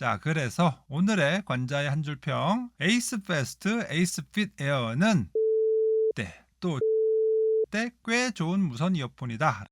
자, 그래서 오늘의 관자의 한 줄평 에이스 페스트 에이스 핏 에어는 때, 또때 꽤 좋은 무선 이어폰이다.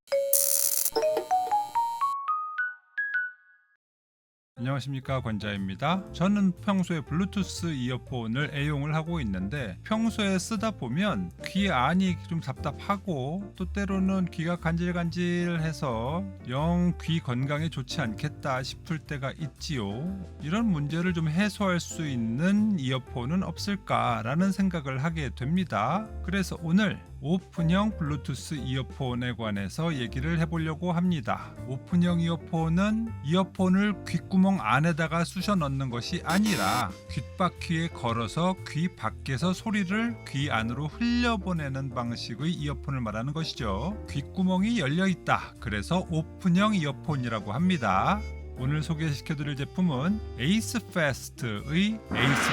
안녕하십니까 관자입니다. 저는 평소에 블루투스 이어폰을 애용을 하고 있는데 평소에 쓰다 보면 귀 안이 좀 답답하고 또 때로는 귀가 간질간질해서 영 귀 건강에 좋지 않겠다 싶을 때가 있지요. 이런 문제를 좀 해소할 수 있는 이어폰은 없을까라는 생각을 하게 됩니다. 그래서 오늘 오픈형 블루투스 이어폰에 관해서 얘기를 해보려고 합니다. 오픈형 이어폰은 이어폰을 귓구멍 안에다가 쑤셔 넣는 것이 아니라 귓바퀴에 걸어서 귀 밖에서 소리를 귀 안으로 흘려보내는 방식의 이어폰을 말하는 것이죠. 귓구멍이 열려 있다. 그래서 오픈형 이어폰이라고 합니다. 오늘 소개시켜드릴 제품은 에이스 페스트의 에이스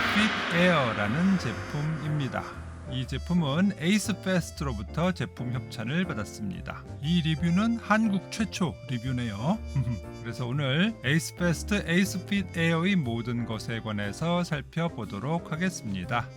핏 에어라는 제품입니다. 이 제품은 에이스 페스트로부터 제품 협찬을 받았습니다. 이 리뷰는 한국 최초 리뷰네요. 그래서 오늘 에이스 페스트 에이스 핏 에어의 모든 것에 관해서 살펴보도록 하겠습니다.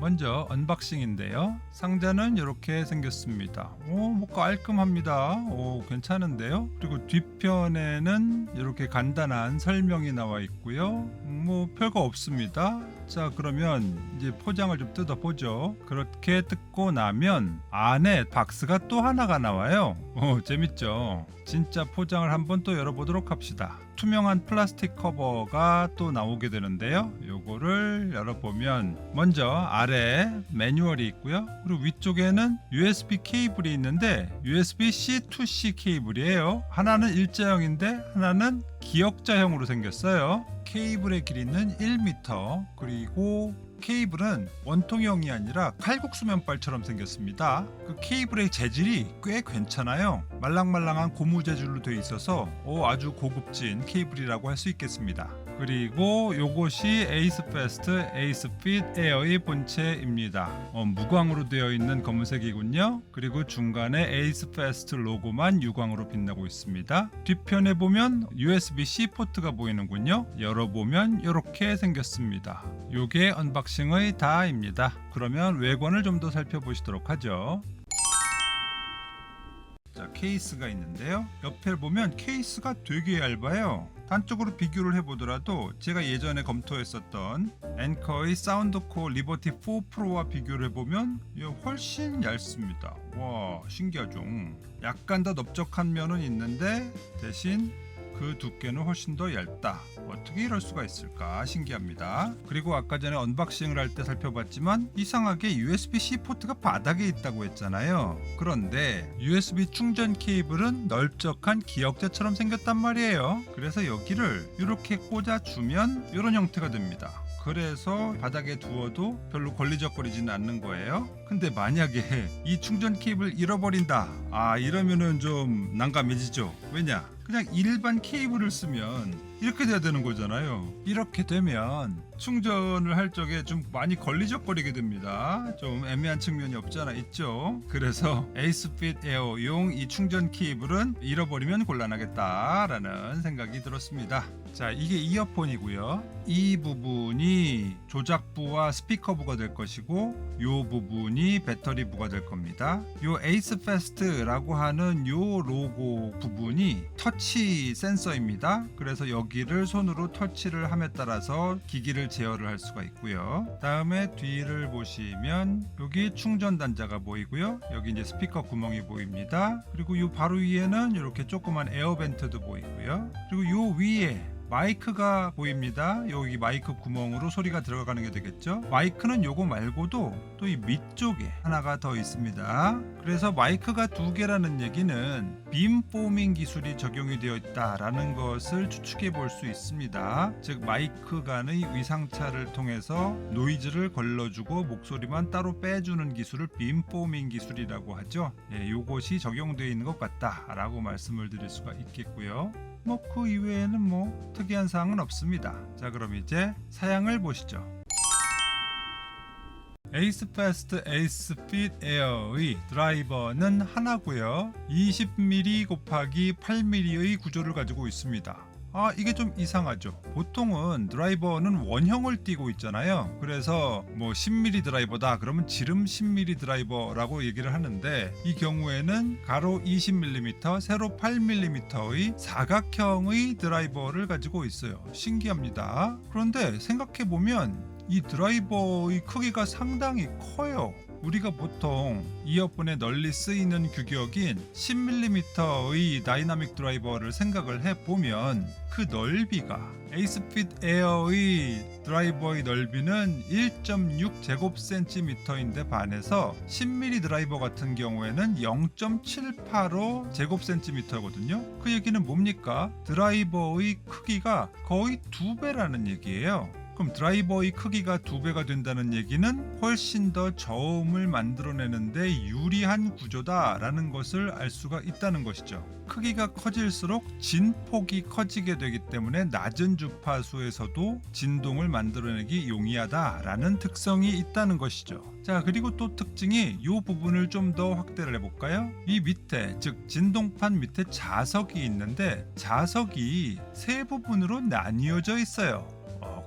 먼저 언박싱인데요. 상자는 이렇게 생겼습니다. 오, 뭐 깔끔합니다. 오, 괜찮은데요. 그리고 뒤편에는 이렇게 간단한 설명이 나와 있고요. 음, 뭐 별거 없습니다. 자, 그러면 이제 포장을 좀 뜯어보죠. 그렇게 뜯고 나면 안에 박스가 또 하나가 나와요. 오, 재밌죠? 진짜 포장을 한번 또 열어보도록 합시다. 투명한 플라스틱 커버가 또 나오게 되는데요. 요거를 열어보면 먼저 아래 매뉴얼이 있고요. 그리고 위쪽에는 USB 케이블이 있는데 USB-C to C 케이블이에요. 하나는 일자형인데 하나는 기역자형으로 생겼어요. 케이블의 길이는 1m 그리고 케이블은 원통형이 아니라 칼국수 면발처럼 생겼습니다. 그 케이블의 재질이 꽤 괜찮아요. 말랑말랑한 고무 재질로 되어 있어서 오, 아주 고급진 케이블이라고 할 수 있겠습니다. 그리고 요것이 에이스 페스트 에이스 핏 에어의 본체입니다. 어, 무광으로 되어 있는 검은색이군요. 그리고 중간에 에이스 페스트 로고만 유광으로 빛나고 있습니다. 뒤편에 보면 USB-C 포트가 보이는군요. 열어보면 이렇게 생겼습니다. 요게 언박싱의 다입니다. 그러면 외관을 좀 더 살펴보시도록 하죠. 자, 케이스가 있는데요. 옆에 보면 케이스가 되게 얇아요. 단적으로 비교를 해보더라도 제가 예전에 검토했었던 앵커의 사운드코 리버티 4 프로와 비교를 해보면 훨씬 얇습니다. 와 신기하죠. 약간 더 넓적한 면은 있는데 대신 그 두께는 훨씬 더 얇다. 어떻게 이럴 수가 있을까 신기합니다. 그리고 아까 전에 언박싱을 할 때 살펴봤지만 이상하게 USB-C 포트가 바닥에 있다고 했잖아요. 그런데 USB 충전 케이블은 넓적한 기역자처럼 생겼단 말이에요. 그래서 여기를 이렇게 꽂아주면 이런 형태가 됩니다. 그래서 바닥에 두어도 별로 걸리적거리지는 않는 거예요. 근데 만약에 이 충전 케이블 잃어버린다. 아 이러면은 좀 난감해지죠. 왜냐? 그냥 일반 케이블을 쓰면 이렇게 돼야 되는 거잖아요. 이렇게 되면 충전을 할 적에 좀 많이 걸리적거리게 됩니다. 좀 애매한 측면이 없지 않아 있죠. 그래서 에이스핏 에어용 이 충전 케이블은 잃어버리면 곤란하겠다라는 생각이 들었습니다. 자, 이게 이어폰이고요. 이 부분이 조작부와 스피커부가 될 것이고 요 부분이 배터리부가 될 겁니다. 요 에이스 페스트라고 하는 요 로고 부분이 터치 센서입니다. 그래서 여기 를 손으로 터치를 함에 따라서 기기를 제어를 할 수가 있고요. 다음에 뒤를 보시면 여기 충전 단자가 보이고요. 여기 이제 스피커 구멍이 보입니다. 그리고 요 바로 위에는 이렇게 조그만 에어벤트도 보이고요. 그리고 요 위에 마이크가 보입니다. 여기 마이크 구멍으로 소리가 들어가는 게 되겠죠. 마이크는 요거 말고도 또 이 밑쪽에 하나가 더 있습니다. 그래서 마이크가 두 개라는 얘기는 빔 포밍 기술이 적용이 되어 있다라는 것을 추측해 볼 수 있습니다. 즉 마이크 간의 위상차를 통해서 노이즈를 걸러주고 목소리만 따로 빼주는 기술을 빔 포밍 기술이라고 하죠. 예, 요것이 적용되어 있는 것 같다라고 말씀을 드릴 수가 있겠고요. 뭐그 이외에는 뭐 특이한 사항은 없습니다. 자 그럼 이제 사양을 보시죠. 에이스 패스트 에이스 핏 에어의 드라이버는 하나고요. 20mm 곱하기 8mm의 구조를 가지고 있습니다. 아 이게 좀 이상하죠. 보통은 드라이버는 원형을 띄고 있잖아요. 그래서 뭐 10mm 드라이버다 그러면 지름 10mm 드라이버라고 얘기를 하는데 이 경우에는 가로 20mm, 세로 8mm의 사각형의 드라이버를 가지고 있어요. 신기합니다. 그런데 생각해 보면 이 드라이버의 크기가 상당히 커요. 우리가 보통 이어폰에 널리 쓰이는 규격인 10mm의 다이나믹 드라이버를 생각을 해보면 그 넓이가 에이스핏 에어의 드라이버의 넓이는 1.6 제곱센티미터인데 반해서 10mm 드라이버 같은 경우에는 0.785 제곱센티미터거든요. 그 얘기는 뭡니까? 드라이버의 크기가 거의 두 배라는 얘기예요. 그럼 드라이버의 크기가 두 배가 된다는 얘기는 훨씬 더 저음을 만들어내는데 유리한 구조다라는 것을 알 수가 있다는 것이죠. 크기가 커질수록 진폭이 커지게 되기 때문에 낮은 주파수에서도 진동을 만들어내기 용이하다라는 특성이 있다는 것이죠. 자 그리고 또 특징이 이 부분을 좀 더 확대를 해볼까요? 이 밑에 즉 진동판 밑에 자석이 있는데 자석이 세 부분으로 나뉘어져 있어요.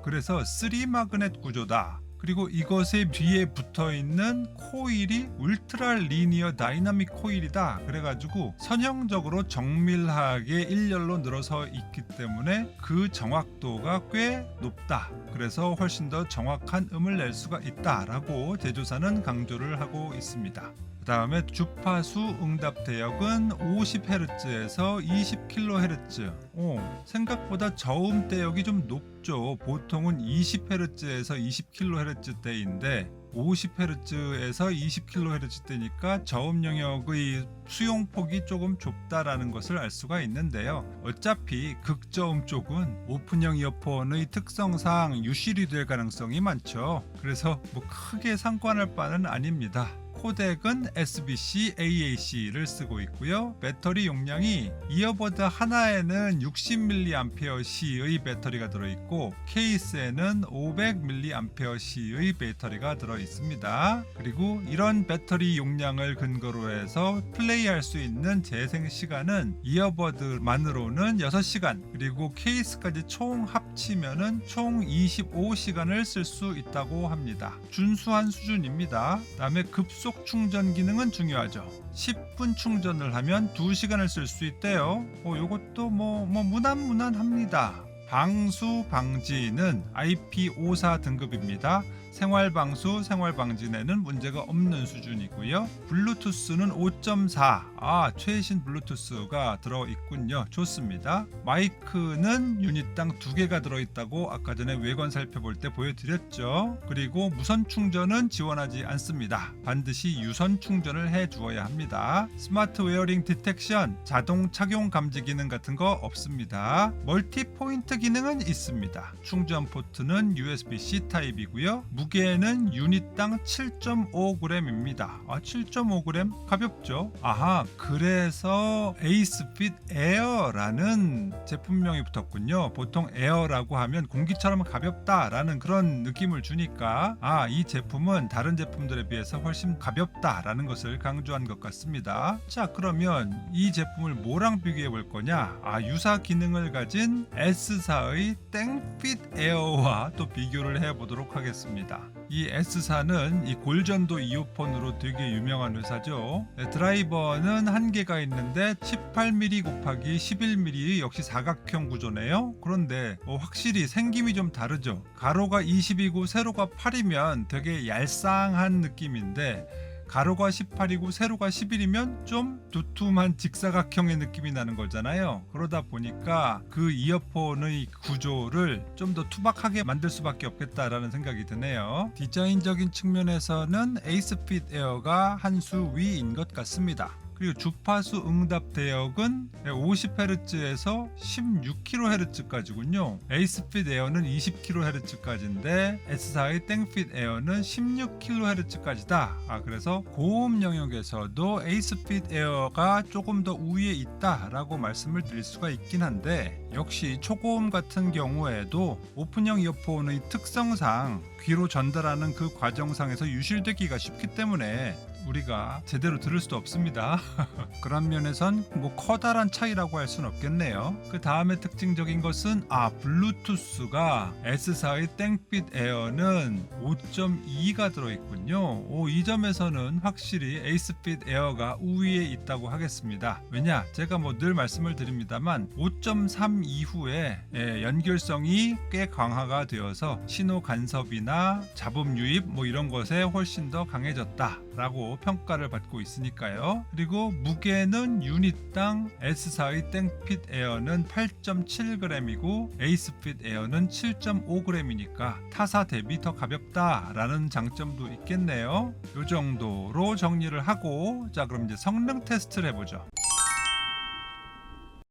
어, 그래서 3 마그넷 구조다. 그리고 이것의 뒤에 붙어 있는 코일이 울트라 리니어 다이나믹 코일이다. 그래가지고 선형적으로 정밀하게 일렬로 늘어서 있기 때문에 그 정확도가 꽤 높다. 그래서 훨씬 더 정확한 음을 낼 수가 있다라고 제조사는 강조를 하고 있습니다. 그 다음에 주파수 응답 대역은 50Hz에서 20kHz. 오, 생각보다 저음 대역이 좀 높죠. 보통은 20Hz에서 20kHz대인데 50Hz에서 20kHz대니까 저음 영역의 수용폭이 조금 좁다라는 것을 알 수가 있는데요. 어차피 극저음 쪽은 오픈형 이어폰의 특성상 유실이 될 가능성이 많죠. 그래서 뭐 크게 상관할 바는 아닙니다. 코덱은 SBC AAC를 쓰고 있고요. 배터리 용량이 이어버드 하나에는 60mAh의 배터리가 들어있고 케이스에는 500mAh의 배터리가 들어 있습니다. 그리고 이런 배터리 용량을 근거로 해서 플레이할 수 있는 재생 시간은 이어버드만으로는 6시간 그리고 케이스까지 총 합치면은 총 25시간을 쓸 수 있다고 합니다. 준수한 수준입니다. 다음에 급속 충전 기능은 중요하죠. 10분 충전을 하면 2시간을 쓸 수 있대요. 어, 요것도 뭐, 뭐 무난무난합니다. 방수 방지는 IP54 등급입니다. 생활 방수, 생활 방진에는 문제가 없는 수준이고요. 블루투스는 5.4. 아, 최신 블루투스가 들어 있군요. 좋습니다. 마이크는 유닛당 두 개가 들어 있다고 아까 전에 외관 살펴볼 때 보여드렸죠. 그리고 무선 충전은 지원하지 않습니다. 반드시 유선 충전을 해 주어야 합니다. 스마트 웨어링 디텍션, 자동 착용 감지 기능 같은 거 없습니다. 멀티 포인트 기능은 있습니다. 충전 포트는 USB-C 타입이고요. 무게는 유닛당 7.5g입니다. 아, 7.5g 가볍죠? 아하, 그래서 에이스핏 에어라는 제품명이 붙었군요. 보통 에어라고 하면 공기처럼 가볍다라는 그런 느낌을 주니까 아, 이 제품은 다른 제품들에 비해서 훨씬 가볍다라는 것을 강조한 것 같습니다. 자, 그러면 이 제품을 뭐랑 비교해 볼 거냐? 아, 유사 기능을 가진 S사의 땡핏 에어와 또 비교를 해 보도록 하겠습니다. 이 S사는 이 골전도 이어폰으로 되게 유명한 회사죠. 네, 드라이버는 한 개가 있는데 18mm 곱하기 11mm 역시 사각형 구조네요. 그런데 어, 확실히 생김이 좀 다르죠. 가로가 20이고 세로가 8이면 되게 얄쌍한 느낌인데 가로가 18이고 세로가 11이면 좀 두툼한 직사각형의 느낌이 나는 거잖아요. 그러다 보니까 그 이어폰의 구조를 좀 더 투박하게 만들 수밖에 없겠다라는 생각이 드네요. 디자인적인 측면에서는 에이스핏 에어가 한 수 위인 것 같습니다. 그리고 주파수 응답 대역은 50Hz에서 16kHz까지군요. 에이스핏 에어는 20kHz까지인데 S사의 땡핏 에어는 16kHz까지다. 아 그래서 고음 영역에서도 에이스핏 에어가 조금 더 우위에 있다라고 말씀을 드릴 수가 있긴 한데 역시 초고음 같은 경우에도 오픈형 이어폰의 특성상 귀로 전달하는 그 과정상에서 유실되기가 쉽기 때문에 우리가 제대로 들을 수도 없습니다. 그런 면에선 뭐 커다란 차이라고 할 수는 없겠네요. 그 다음에 특징적인 것은 아 블루투스가 S4의 땡빛 에어는 5.2가 들어있군요. 오, 이 점에서는 확실히 에이스핏 에어가 우위에 있다고 하겠습니다. 왜냐 제가 뭐 늘 말씀을 드립니다만 5.3 이후에 예, 연결성이 꽤 강화가 되어서 신호 간섭이나 잡음 유입 뭐 이런 것에 훨씬 더 강해졌다라고 평가를 받고 있으니까요. 그리고 무게는 유닛당 S4의 땡핏 에어는 8.7g이고 에이스핏 에어는 7.5g이니까 타사 대비 더 가볍다라는 장점도 있겠네요. 이 정도로 정리를 하고 자 그럼 이제 성능 테스트를 해보죠.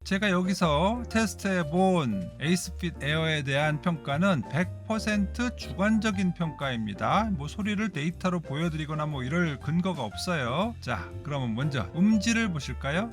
제가 여기서 테스트해 본 에이스핏 에어에 대한 평가는 100% 주관적인 평가입니다. 뭐 소리를 데이터로 보여드리거나 뭐 이럴 근거가 없어요. 자, 그러면 먼저 음질을 보실까요?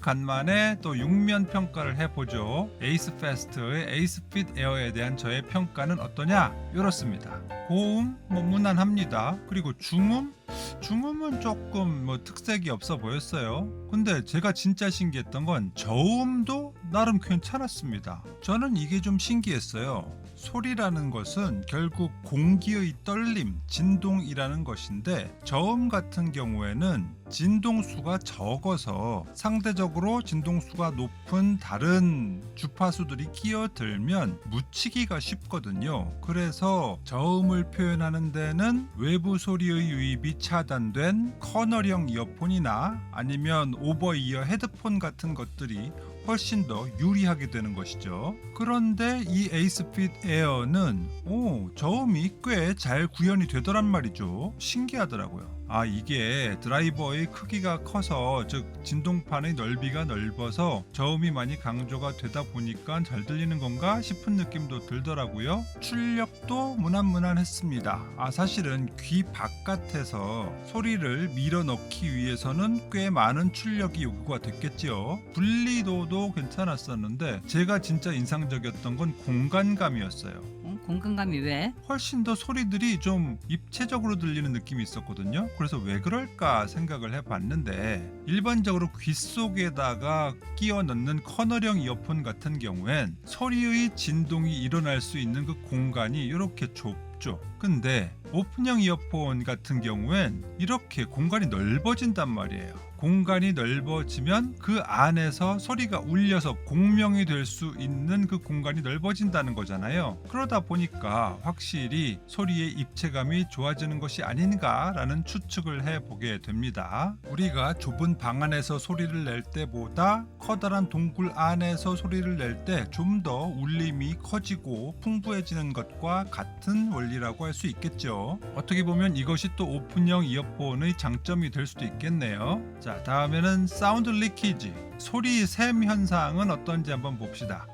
간만에 또 6면 평가를 해보죠. 에이스 페스트의 에이스핏 에어에 대한 저의 평가는 어떠냐? 이렇습니다. 고음 뭐 무난합니다. 그리고 중음 중음은 조금 뭐 특색이 없어 보였어요. 근데 제가 진짜 신기했던 건 저음도 나름 괜찮았습니다. 저는 이게 좀 신기했어요. 소리라는 것은 결국 공기의 떨림, 진동이라는 것인데 저음 같은 경우에는 진동수가 적어서 상대적으로 진동수가 높은 다른 주파수들이 끼어들면 묻히기가 쉽거든요. 그래서 저음을 표현하는 데는 외부 소리의 유입이 차단된 커널형 이어폰이나 아니면 오버이어 헤드폰 같은 것들이 훨씬 더 유리하게 되는 것이죠. 그런데 이 에이스핏 에어는 오, 저음이 꽤 잘 구현이 되더란 말이죠. 신기하더라고요. 아 이게 드라이버의 크기가 커서 즉 진동판의 넓이가 넓어서 저음이 많이 강조가 되다 보니까 잘 들리는 건가 싶은 느낌도 들더라고요. 출력도 무난무난했습니다. 아 사실은 귀 바깥에서 소리를 밀어넣기 위해서는 꽤 많은 출력이 요구가 됐겠지요. 분리도도 괜찮았었는데 제가 진짜 인상적이었던 건 공간감이었어요. 어, 공간감이 왜? 훨씬 더 소리들이 좀 입체적으로 들리는 느낌이 있었거든요. 그래서 왜 그럴까 생각을 해봤는데 일반적으로 귀 속에다가 끼워 넣는 커널형 이어폰 같은 경우엔 소리의 진동이 일어날 수 있는 그 공간이 이렇게 좁죠. 근데 오픈형 이어폰 같은 경우엔 이렇게 공간이 넓어진단 말이에요. 공간이 넓어지면 그 안에서 소리가 울려서 공명이 될 수 있는 그 공간이 넓어진다는 거잖아요. 그러다 보니까 확실히 소리의 입체감이 좋아지는 것이 아닌가라는 추측을 해보게 됩니다. 우리가 좁은 방 안에서 소리를 낼 때보다 커다란 동굴 안에서 소리를 낼 때 좀 더 울림이 커지고 풍부해지는 것과 같은 원리라고 할 수 있겠죠. 어떻게 보면 이것이 또 오픈형 이어폰의 장점이 될 수도 있겠네요. 자, 다음에는 사운드 리키지. 소리 샘 현상은 어떤지 한번 봅시다.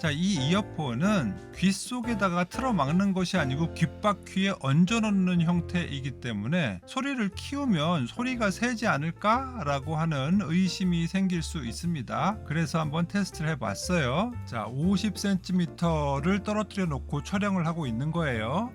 자, 이 이어폰은 귀 속에다가 틀어막는 것이 아니고 귓바퀴에 얹어놓는 형태이기 때문에 소리를 키우면 소리가 새지 않을까라고 하는 의심이 생길 수 있습니다. 그래서 한번 테스트를 해봤어요. 자, 50cm를 떨어뜨려 놓고 촬영을 하고 있는 거예요.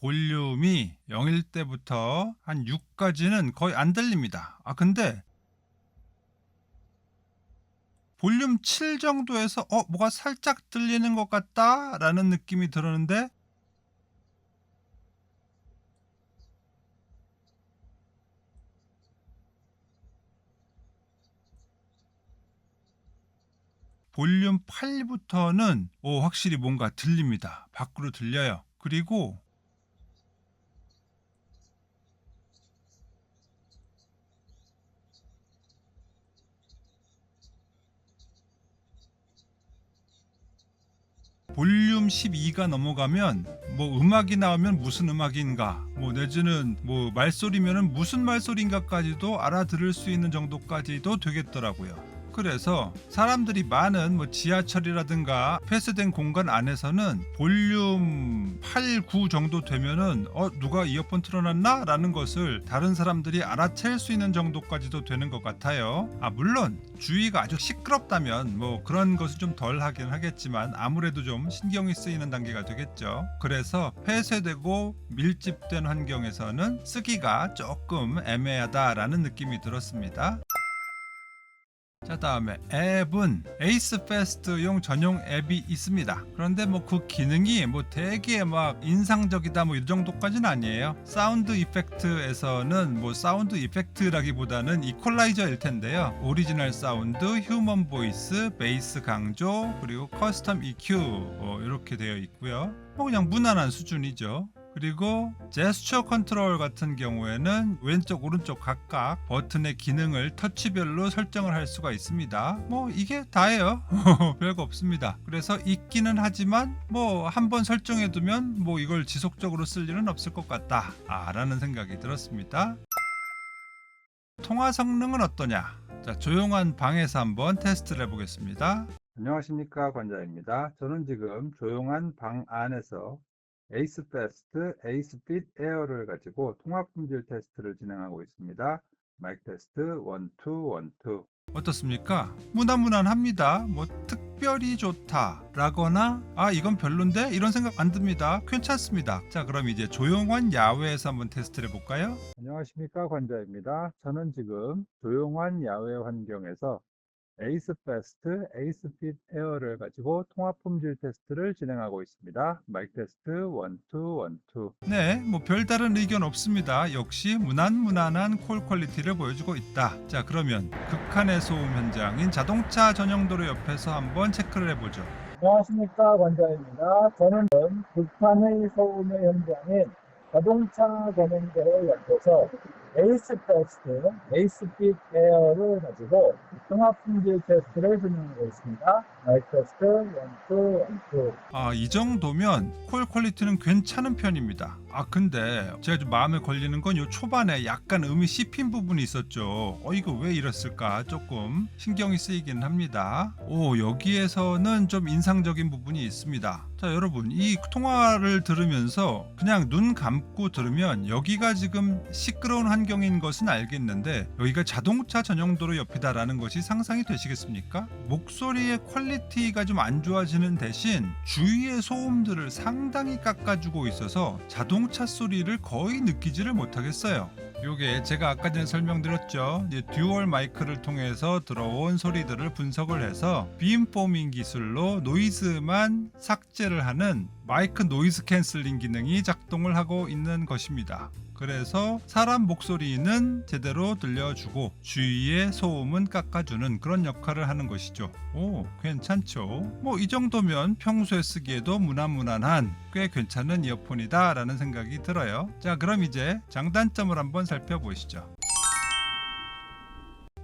볼륨이 0일 때부터 한 6까지는 거의 안 들립니다. 아 근데 볼륨 7 정도에서 어 뭐가 살짝 들리는 것 같다라는 느낌이 들었는데 볼륨 8부터는 오 확실히 뭔가 들립니다. 밖으로 들려요. 그리고 볼륨 12가 넘어가면 뭐 음악이 나오면 무슨 음악인가 뭐 내지는 뭐 말소리면은 무슨 말소리인가까지도 알아들을 수 있는 정도까지도 되겠더라고요. 그래서 사람들이 많은 뭐 지하철이라든가 폐쇄된 공간 안에서는 볼륨 8, 9 정도 되면은 어 누가 이어폰 틀어놨나? 라는 것을 다른 사람들이 알아챌 수 있는 정도까지도 되는 것 같아요. 아 물론 주위가 아주 시끄럽다면 뭐 그런 것은 좀덜 하긴 하겠지만 아무래도 좀 신경이 쓰이는 단계가 되겠죠. 그래서 폐쇄되고 밀집된 환경에서는 쓰기가 조금 애매하다라는 느낌이 들었습니다. 자 다음에 앱은 에이스 페스트용 전용 앱이 있습니다. 그런데 뭐 그 기능이 뭐 되게 막 인상적이다 뭐 이 정도까지는 아니에요. 사운드 이펙트에서는 뭐 사운드 이펙트라기보다는 이퀄라이저일 텐데요. 오리지널 사운드, 휴먼 보이스, 베이스 강조, 그리고 커스텀 EQ 어, 이렇게 되어 있고요. 뭐 그냥 무난한 수준이죠. 그리고 제스처 컨트롤 같은 경우에는 왼쪽 오른쪽 각각 버튼의 기능을 터치별로 설정을 할 수가 있습니다. 뭐 이게 다예요. 별거 없습니다. 그래서 있기는 하지만 뭐 한번 설정해 두면 뭐 이걸 지속적으로 쓸 일은 없을 것 같다. 아, 라는 생각이 들었습니다. 통화 성능은 어떠냐? 자, 조용한 방에서 한번 테스트를 해보겠습니다. 안녕하십니까 관자입니다. 저는 지금 조용한 방 안에서 에이스 패스트 에이스 핏 에어를 가지고 통합 품질 테스트를 진행하고 있습니다. 마이크 테스트 1, 2, 1, 2. 어떻습니까? 무난무난합니다. 뭐 특별히 좋다라거나 아 이건 별론데 이런 생각 안 듭니다. 괜찮습니다. 자 그럼 이제 조용한 야외에서 한번 테스트를 해볼까요? 안녕하십니까 관자입니다. 저는 지금 조용한 야외 환경에서 에이스 패스트 에이스 핏 에어를 가지고 통합 품질 테스트를 진행하고 있습니다. 마이크 테스트 1, 2, 1, 2. 네, 뭐 별다른 의견 없습니다. 역시 무난무난한 콜 퀄리티를 보여주고 있다. 자 그러면 극한의 소음 현장인 자동차 전용 도로 옆에서 한번 체크를 해보죠. 안녕하십니까 관자입니다. 저는 북한의 소음의 현장인 자동차 전용도로 옆에서 에이스 패스트, 에이스핏 에어를 가지고 통합 품질 테스트를 진행하고 있습니다. 마이크 테스트 1, 2, 1, 2. 아, 이 정도면 콜 퀄리티는 괜찮은 편입니다. 아, 근데 제가 좀 마음에 걸리는 건 요 초반에 약간 음이 씹힌 부분이 있었죠. 어, 이거 왜 이랬을까? 조금 신경이 쓰이긴 합니다. 오, 여기에서는 좀 인상적인 부분이 있습니다. 자, 여러분, 이 통화를 들으면서 그냥 눈 감고 들으면 여기가 지금 시끄러운 환경인 것은 알겠는데 여기가 자동차 전용도로 옆이다라는 것이 상상이 되시겠습니까? 목소리의 퀄리티가 좀 안 좋아지는 대신 주위의 소음들을 상당히 깎아주고 있어서 자동차 소리를 거의 느끼지를 못하겠어요. 요게 제가 아까 전에 설명드렸죠. 듀얼 마이크를 통해서 들어온 소리들을 분석을 해서 빔포밍 기술로 노이즈만 삭제를 하는 마이크 노이즈 캔슬링 기능이 작동을 하고 있는 것입니다. 그래서 사람 목소리는 제대로 들려주고 주위의 소음은 깎아주는 그런 역할을 하는 것이죠. 오, 괜찮죠? 뭐 이 정도면 평소에 쓰기에도 무난무난한 꽤 괜찮은 이어폰이다라는 생각이 들어요. 자, 그럼 이제 장단점을 한번 살펴보시죠.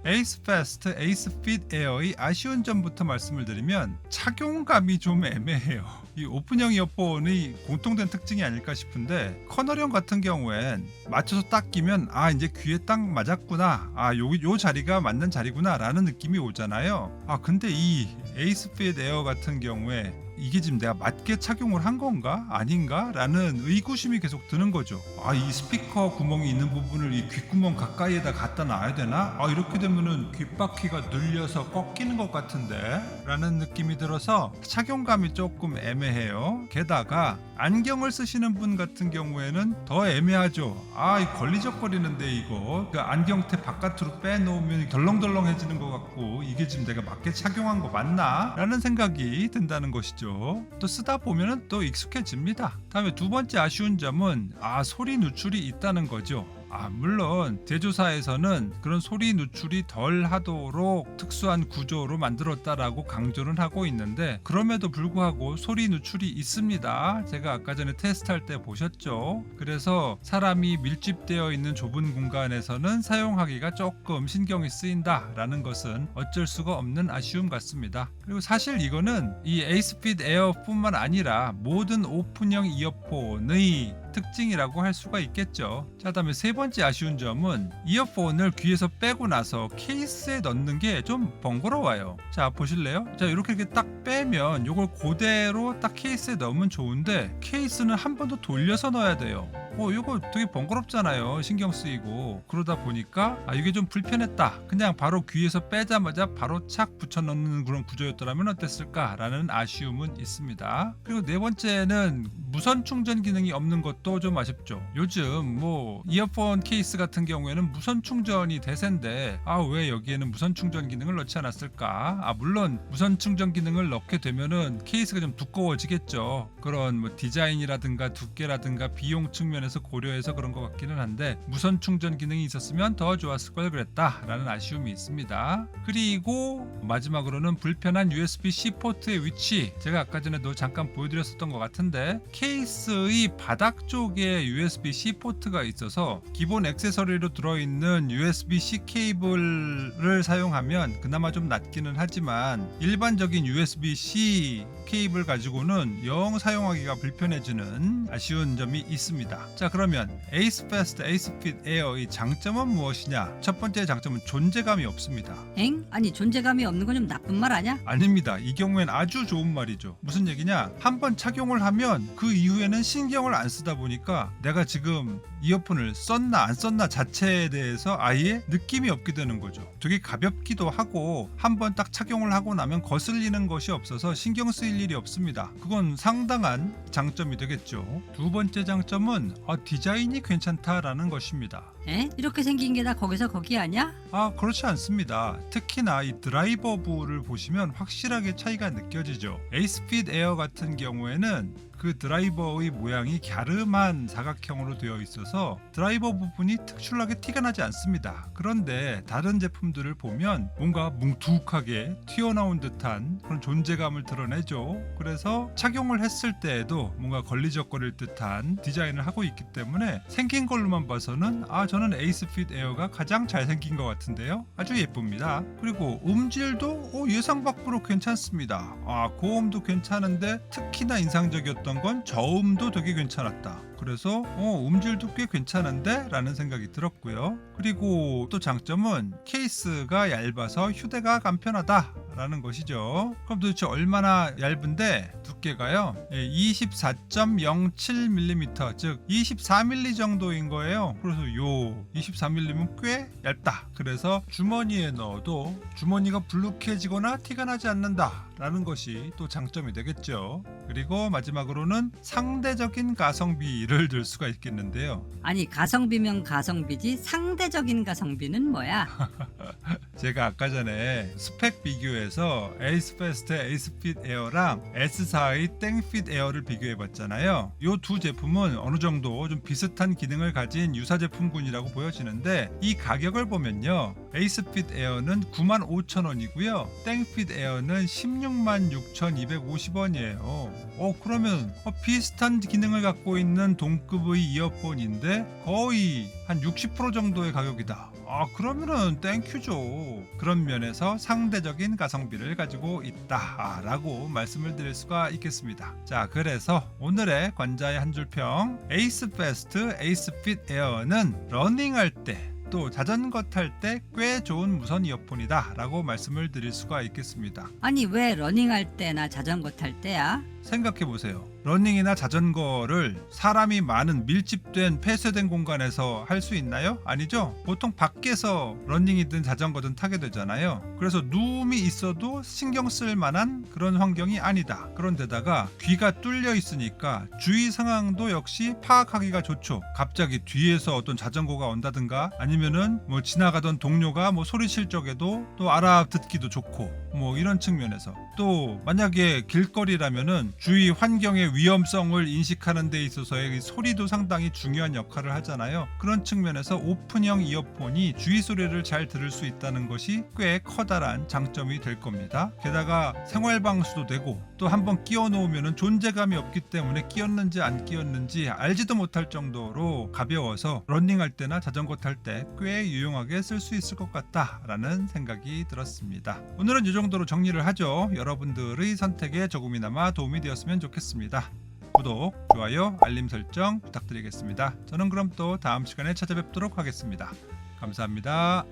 에이스 패스트 에이스 핏 에어의 아쉬운 점부터 말씀을 드리면 착용감이 좀 애매해요. 이 오픈형 이어폰의 공통된 특징이 아닐까 싶은데 커널형 같은 경우엔 맞춰서 딱 끼면 아 이제 귀에 딱 맞았구나 아 여기 요 자리가 맞는 자리구나 라는 느낌이 오잖아요. 아 근데 이 에이스 핏 에어 같은 경우에 이게 지금 내가 맞게 착용을 한 건가? 아닌가? 라는 의구심이 계속 드는 거죠. 아 이 스피커 구멍이 있는 부분을 이 귓구멍 가까이에다 갖다 놔야 되나? 아 이렇게 되면은 귓바퀴가 눌려서 꺾이는 것 같은데? 라는 느낌이 들어서 착용감이 조금 애매해요. 게다가 안경을 쓰시는 분 같은 경우에는 더 애매하죠. 아이 걸리적거리는데 이거. 그 안경테 바깥으로 빼놓으면 덜렁덜렁해지는 것 같고 이게 지금 내가 맞게 착용한 거 맞나? 라는 생각이 든다는 것이죠. 또 쓰다 보면은 또 익숙해집니다. 다음에 두 번째 아쉬운 점은 아 소리 누출이 있다는 거죠 아, 물론 제조사에서는 그런 소리 누출이 덜 하도록 특수한 구조로 만들었다라고 강조는 하고 있는데 그럼에도 불구하고 소리 누출이 있습니다. 제가 아까 전에 테스트할 때 보셨죠. 그래서 사람이 밀집되어 있는 좁은 공간에서는 사용하기가 조금 신경이 쓰인다라는 것은 어쩔 수가 없는 아쉬움 같습니다. 그리고 사실 이거는 이 에이스핏 에어뿐만 아니라 모든 오픈형 이어폰의 특징이라고 할 수가 있겠죠. 자, 다음에 세 번째 아쉬운 점은 이어폰을 귀에서 빼고 나서 케이스에 넣는 게 좀 번거로워요. 자, 보실래요? 자, 이렇게 이렇게 딱 빼면 이걸 그대로 딱 케이스에 넣으면 좋은데 케이스는 한 번 더 돌려서 넣어야 돼요. 어, 이거 되게 번거롭잖아요. 신경 쓰이고. 그러다 보니까 아, 이게 좀 불편했다. 그냥 바로 귀에서 빼자마자 바로 착 붙여 넣는 그런 구조였더라면 어땠을까라는 아쉬움은 있습니다. 그리고 네 번째는 무선 충전 기능이 없는 것도 좀 아쉽죠. 요즘 뭐 이어폰 케이스 같은 경우에는 무선 충전이 대세인데 아 왜 여기에는 무선 충전 기능을 넣지 않았을까? 아 물론 무선 충전 기능을 넣게 되면은 케이스가 좀 두꺼워지겠죠. 그런 뭐 디자인이라든가 두께라든가 비용 측면에서 고려해서 그런 것 같기는 한데 무선 충전 기능이 있었으면 더 좋았을 걸 그랬다라는 아쉬움이 있습니다. 그리고 마지막으로는 불편한 USB-C 포트의 위치 제가 아까 전에도 잠깐 보여드렸었던 것 같은데 케이스의 바닥 쪽에 USB-C 포트가 있어서 기본 액세서리로 들어있는 USB-C 케이블을 사용하면 그나마 좀 낫기는 하지만 일반적인 USB-C 케이블 가지고는 영 사용하기가 불편해지는 아쉬운 점이 있습니다. 자 그러면 에이스 패스트 에이스 핏 에어의 장점은 무엇이냐? 첫 번째 장점은 존재감이 없습니다. 엥? 아니 존재감이 없는 건 좀 나쁜 말 아냐? 아닙니다. 이 경우엔 아주 좋은 말이죠. 무슨 얘기냐? 한번 착용을 하면 그 이후에는 신경을 안 쓰다 보니까 내가 지금 이어폰을 썼나 안 썼나 자체에 대해서 아예 느낌이 없게 되는 거죠. 되게 가볍기도 하고 한번 딱 착용을 하고 나면 거슬리는 것이 없어서 신경 쓰일 일이 없습니다. 그건 상당한 장점이 되겠죠. 두 번째 장점은 아, 디자인이 괜찮다라는 것입니다. 에? 이렇게 생긴 게 다 거기서 거기 아냐? 아 그렇지 않습니다. 특히나 이 드라이버 부를 보시면 확실하게 차이가 느껴지죠. 에이스핏 에어 같은 경우에는 그 드라이버의 모양이 갸름한 사각형으로 되어 있어서 드라이버 부분이 특출나게 티가 나지 않습니다. 그런데 다른 제품들을 보면 뭔가 뭉툭하게 튀어나온 듯한 그런 존재감을 드러내죠. 그래서 착용을 했을 때에도 뭔가 걸리적거릴 듯한 디자인을 하고 있기 때문에 생긴 걸로만 봐서는 아 저는 에이스핏 에어가 가장 잘생긴 것 같은데요. 아주 예쁩니다. 그리고 음질도 어, 예상 밖으로 괜찮습니다. 아 고음도 괜찮은데 특히나 인상적이었던 건 저음도 되게 괜찮았다. 그래서 어, 음질도 꽤 괜찮은데? 라는 생각이 들었고요. 그리고 또 장점은 케이스가 얇아서 휴대가 간편하다. 라는 것이죠. 그럼 도대체 얼마나 얇은데 두께가요? 예, 24.07mm 즉 24mm 정도인 거예요. 그래서 요 24mm면 꽤 얇다. 그래서 주머니에 넣어도 주머니가 불룩해지거나 티가 나지 않는다. 라는 것이 또 장점이 되겠죠. 그리고 마지막으로는 상대적인 가성비 를 들 수가 있겠는데요. 아니 가성비면 가성비지 상대적인 가성비는 뭐야? 제가 아까 전에 스펙 비교해서 에이스페스트 에이스핏 에어랑 S사의 땡핏 에어를 비교해 봤잖아요. 이 두 제품은 어느 정도 좀 비슷한 기능을 가진 유사 제품군이라고 보여지는데 이 가격을 보면요. 에이스핏 에어는 95,000원이고요. 땡핏 에어는 166,250원이에요. 어 그러면 어, 비슷한 기능을 갖고 있는 동급의 이어폰인데 거의 한 60% 정도의 가격이다. 아 그러면은 땡큐죠. 그런 면에서 상대적인 가성비를 가지고 있다 라고 말씀을 드릴 수가 있겠습니다. 자 그래서 오늘의 관자의 한 줄평 에이스 페스트 에이스 핏 에어는 러닝할 때또 자전거 탈 때 꽤 좋은 무선 이어폰이다 라고 말씀을 드릴 수가 있겠습니다. 아니 왜 러닝할 때나 자전거 탈 때야? 생각해 보세요. 러닝이나 자전거를 사람이 많은 밀집된 폐쇄된 공간에서 할 수 있나요? 아니죠. 보통 밖에서 러닝이든 자전거든 타게 되잖아요. 그래서 누움이 있어도 신경 쓸 만한 그런 환경이 아니다. 그런데다가 귀가 뚫려 있으니까 주위 상황도 역시 파악하기가 좋죠. 갑자기 뒤에서 어떤 자전거가 온다든가 아니면은 뭐 지나가던 동료가 뭐 소리칠 적에도 또 알아듣기도 좋고 뭐 이런 측면에서 또 만약에 길거리라면은 주위 환경의 위험성을 인식하는 데 있어서의 이 소리도 상당히 중요한 역할을 하잖아요. 그런 측면에서 오픈형 이어폰이 주위 소리를 잘 들을 수 있다는 것이 꽤 커다란 장점이 될 겁니다. 게다가 생활 방수도 되고 또 한번 끼워 놓으면은 존재감이 없기 때문에 끼었는지 안 끼었는지 알지도 못할 정도로 가벼워서 런닝할 때나 자전거 탈 때 꽤 유용하게 쓸 수 있을 것 같다라는 생각이 들었습니다. 오늘은 이 정도로 정리를 하죠. 여러분들의 선택에 조금이나마 도움이 되었으면 좋겠습니다. 구독, 좋아요, 알림 설정 부탁드리겠습니다. 저는 그럼 또 다음 시간에 찾아뵙도록 하겠습니다. 감사합니다.